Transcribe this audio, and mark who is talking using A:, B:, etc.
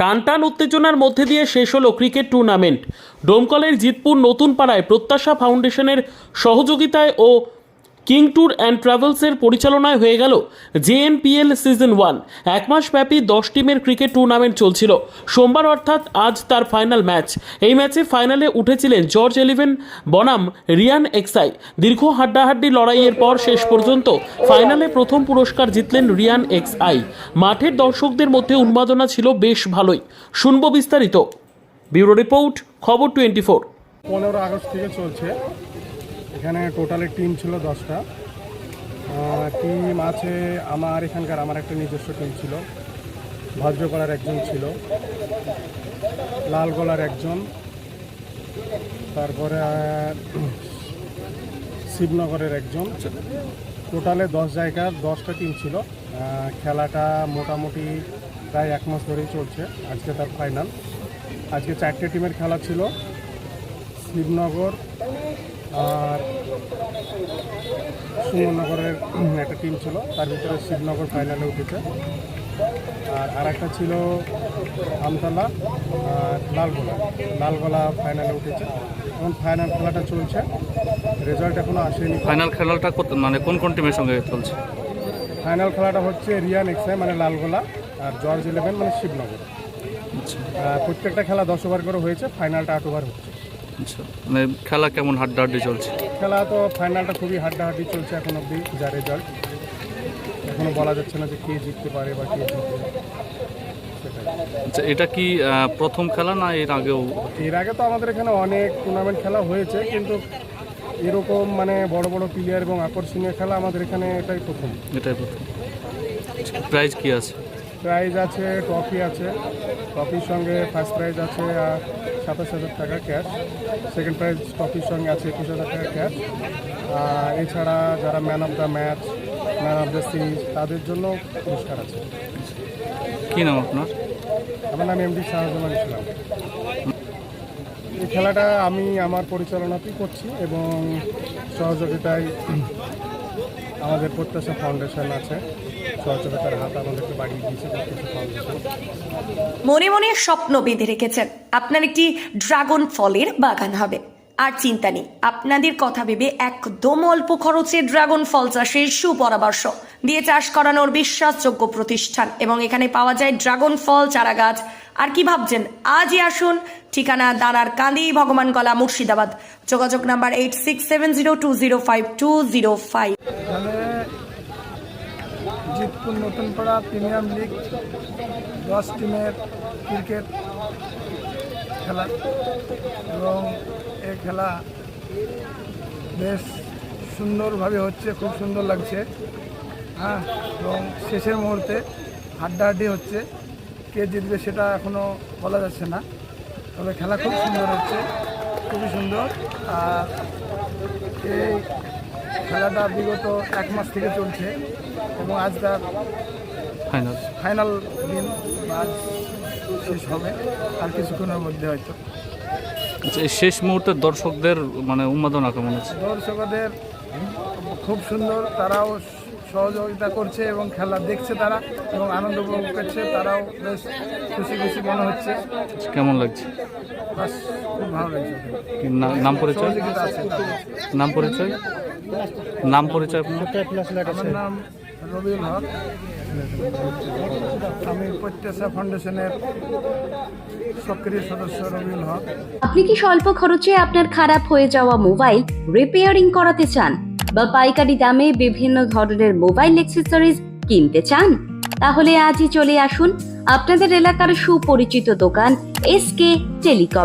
A: টানটান উত্তেজনার মধ্যে দিয়ে শেষ হলো ক্রিকেট টুর্নামেন্ট। ডোমকলের জিতপুর নতুন পাড়ায় প্রত্যাশা ফাউন্ডেশনের সহযোগিতায় ও কিং ট্যুর অ্যান্ড ট্রাভেলসের পরিচালনায় হয়ে গেল জেএমপিএল সিজন ওয়ান। এক মাস ব্যাপী দশ টিমের ক্রিকেট টুর্নামেন্ট চলছিল। সোমবার অর্থাৎ আজ তার ফাইনাল ম্যাচ। এই ম্যাচে ফাইনালে উঠেছিলেন জর্জ এলিভেন, বনাম, রিয়ান এক্সাই। দীর্ঘ হাড্ডাহাড্ডি লড়াইয়ের পর শেষ পর্যন্ত ফাইনালে প্রথম পুরস্কার জিতলেন রিয়ান এক্সআই। মাঠের দর্শকদের মধ্যে উন্মাদনা ছিল বেশ ভালোই। শুনব বিস্তারিত। ব্যুরো রিপোর্ট, খবর টোয়েন্টি ফোর
B: পনেরো আগস্ট থেকে চলছে। এখানে টোটালি টিম ছিল দশটা। টিম আছে আমার এখানকার, আমার একটা নিজস্ব টিম ছিল। ভদ্রকলার একজন ছিল। লালগোলার একজন। তারপরে শিবনগরের একজন। টোটালে দশ জায়গার দশটা টিম ছিল। খেলাটা মোটামুটি প্রায় এক মাস ধরেই চলছে। আজকে তার ফাইনাল আজকে চারটে টিমের খেলা ছিল। শিবনগর আর সুমনগরের একটা টিম ছিল তার ভিতরে শিবনগর ফাইনালে উঠেছে। আর আরেকটা ছিল আমতলা আর লালগোলা। লালগোলা ফাইনালে উঠেছে। এখন ফাইনাল খেলাটা চলছে। রেজাল্ট এখনও আসেনি।
C: ফাইনাল খেলাটা কত- মানে কোন কোন টিমের সঙ্গে চলছে?
B: ফাইনাল খেলাটা হচ্ছে রিয়ান এক্সাই মানে লালগোলা আর জর্জ ইলেভেন মানে শিবনগর।
C: আচ্ছা।
B: আর প্রত্যেকটা খেলা দশ ওভার করে হয়েছে ফাইনালটা আট ওভার হচ্ছে।
C: আচ্ছা মানে খেলা কেমন হাড্ডাহাড্ডি চলছে?
B: খেলা তো ফাইনালটা খুবই হাড্ডাহাড্ডি চলছে এখন অবধি যা রেজাল্ট এখনও বলা যাচ্ছে না যে কে জিততে পারে বা কে জিতবে
C: আচ্ছা এটা কি প্রথম খেলা না এর আগেও?
B: এর আগে তো আমাদের এখানে অনেক টুর্নামেন্ট খেলা হয়েছে কিন্তু এরকম মানে বড় বড় প্লেয়ার এবং আকর্ষণীয় খেলা আমাদের এখানে এটাই প্রথম।
C: এটাই প্রথম। প্রাইজ কি আছে?
B: প্রাইজ আছে ট্রফি আছে। ট্রফির সঙ্গে ফার্স্ট প্রাইজ আছে সাতাশ হাজার টাকা ক্যাশ সেকেন্ড প্রাইজ ট্রফির সঙ্গে আছে একুশ হাজার টাকা ক্যাশ আর এছাড়া যারা man of the match man of the series তাদের জন্য পুরস্কার আছে।
C: কি নাম আপনার?
B: আমার নাম এমডি শাহজামান ইসলাম। এই খেলাটা আমি আমার পরিচালনাতেই করছি এবং সহযোগিতায় আমাদের প্রত্যাশা ফাউন্ডেশন আছে। সহযোগিতার হাত আমাদেরকে বাড়িয়ে দিয়েছে, প্রত্যাশা ফাউন্ডেশন
D: মনে মনে স্বপ্ন বেঁধে রেখেছেন, আপনার একটি ড্রাগন ফলের বাগান হবে। আর চিন্তা নেই, আপনাদের কথা ভেবে একদম অল্প খরচে ড্রাগন ফল চাষের সুপরামর্শ দিয়ে চাষ করানোর বিশ্বাসযোগ্য প্রতিষ্ঠান। এবং এখানে পাওয়া যায় ড্রাগন ফল চারা গাছ আর কি ভাবছেন? আজই আসুন, ঠিকানা দানার কান্দি, ভগবান গলা, মুর্শিদাবাদ। যোগাযোগ number eight six seven zero two zero five two zero five
E: এখানে জিতপুর নতুন পাড়া প্রিমিয়াম লিগ, দশ টিমের ক্রিকেট খেলা। এবং এ খেলা বেশ সুন্দরভাবে হচ্ছে, খুব সুন্দর লাগছে। হ্যাঁ এবং শেষের মুহূর্তে হাড্ডাহাড্ডি হচ্ছে। কে জিতবে সেটা এখনও বলা যাচ্ছে না। তবে খেলা খুব সুন্দর হচ্ছে, খুবই সুন্দর। আর খেলাটা বিগত এক মাস থেকে চলছে এবং আজ তার
C: ফাইনাল
E: ফাইনাল দিন আজ শেষ হবে আর কিছুক্ষণের মধ্যে হয়তো।
C: আচ্ছা এই শেষ মুহূর্তে দর্শকদের মানে উন্মাদনা কেমন আছে?
E: দর্শকদের খুব সুন্দর তারাও সহযোগিতা করছে এবং খেলা দেখছে তারা এবং আনন্দ উপভোগ করছে তারাও বেশ খুশি খুশি মনে হচ্ছে।
C: কেমন লাগছে?
E: খুব ভালো লাগছে।
C: নাম পরিচয়। নাম পরিচয়? নাম পরিচয়
E: আমার নাম রবিউল হক। আমি প্রত্যাশা ফাউন্ডেশনের সক্রিয় সদস্য রবিউল হক।
F: আপনি কি স্বল্প খরচে আপনার খারাপ হয়ে যাওয়া মোবাইল রিপেয়ারিং করাতে চান? বা পাইকারি দামে বিভিন্ন ধরনের মোবাইল অ্যাক্সেসরিজ কিনতে চান? তাহলে আজই চলে আসুন আপনাদের এলাকার সুপরিচিত দোকান এস কে টেলিকমে।